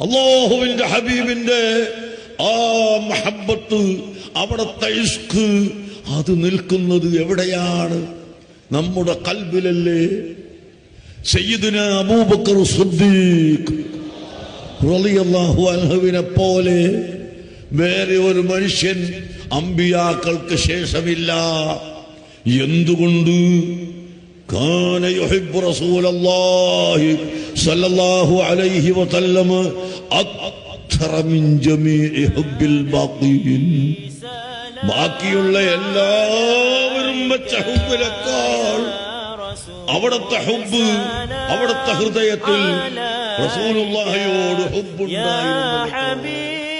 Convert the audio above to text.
അള്ളാഹുവിന്റെ ഹബീബിന്റെ ആ മഹബത്ത് അവിടത്തെ ഇഷ്ക് അത് നിൽക്കുന്നത് എവിടെയാണ്? നമ്മുടെ കൽബിലല്ലേ? സയ്യിദിന അബൂബക്കർ അൻഹുവിനെ പോലെ വേറെ ഒരു മനുഷ്യൻ അമ്പിയാക്കൾക്ക് ശേഷമില്ല. എന്തുകൊണ്ട്? കാന യുഹിബ്ബു റസൂലല്ലാഹി സല്ലല്ലാഹു അലൈഹി വസല്ലം أكثر من جميع حب الباقين ബാക്കിയുള്ള എല്ലാവരും വെച്ച ഹുബിനേക്കാൾ അവിടത്തെ ഹുബ് അവിടത്തെ ഹൃദയത്തിൽ റസൂലുള്ളാഹിയോട് ഹുബ് ഉണ്ടായിരുന്നു